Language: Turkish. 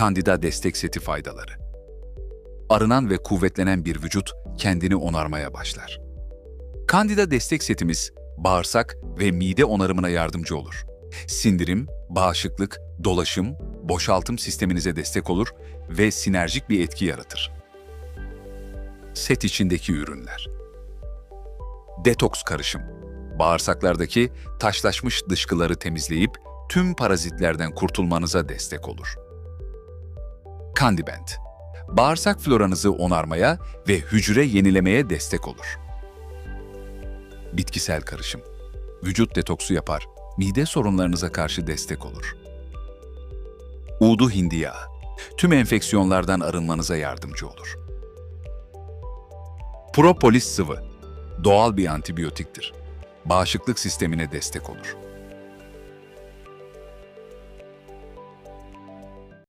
Kandida destek seti faydaları. Arınan ve kuvvetlenen bir vücut kendini onarmaya başlar. Kandida destek setimiz bağırsak ve mide onarımına yardımcı olur. Sindirim, bağışıklık, dolaşım, boşaltım sisteminize destek olur ve sinerjik bir etki yaratır. Set içindeki ürünler. Detoks karışım. Bağırsaklardaki taşlaşmış dışkıları temizleyip tüm parazitlerden kurtulmanıza destek olur. Candiband. Bağırsak floranızı onarmaya ve hücre yenilemeye destek olur. Bitkisel karışım. Vücut detoksu yapar, mide sorunlarınıza karşı destek olur. Uğdu hindi yağı. Tüm enfeksiyonlardan arınmanıza yardımcı olur. Propolis sıvı. Doğal bir antibiyotiktir. Bağışıklık sistemine destek olur.